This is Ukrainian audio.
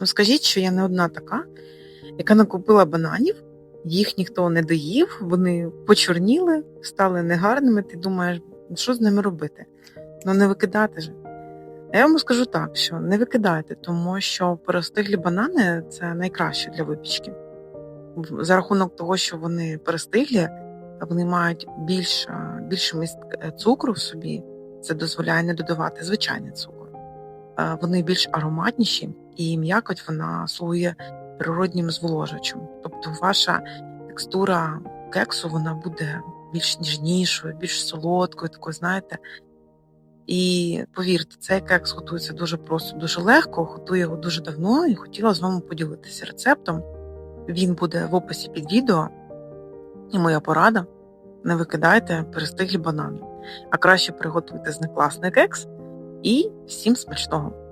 Ну скажіть, що я не одна така, яка накупила бананів, їх ніхто не доїв, вони почорніли, стали негарними. Ти думаєш, що з ними робити? Ну не викидати. А Я вам скажу так, що не викидайте, тому що перестиглі банани це найкраще для випічки. За рахунок того, що вони перестиглі, вони мають більше, більше міст е, цукру в собі. Це дозволяє не додавати звичайний цукор. Е, Вони більш ароматніші, і м'якоть вона слугує природнім зволожувачем. Тобто ваша текстура кексу вона буде більш ніжнішою, більш солодкою, такою, знаєте. І повірте, цей кекс готується дуже просто, дуже легко, готую його дуже давно і хотіла з вами поділитися рецептом. Він буде в описі під відео. І моя порада: не викидайте перестиглі банани, а краще приготуйте з них класний кекс і всім смачного!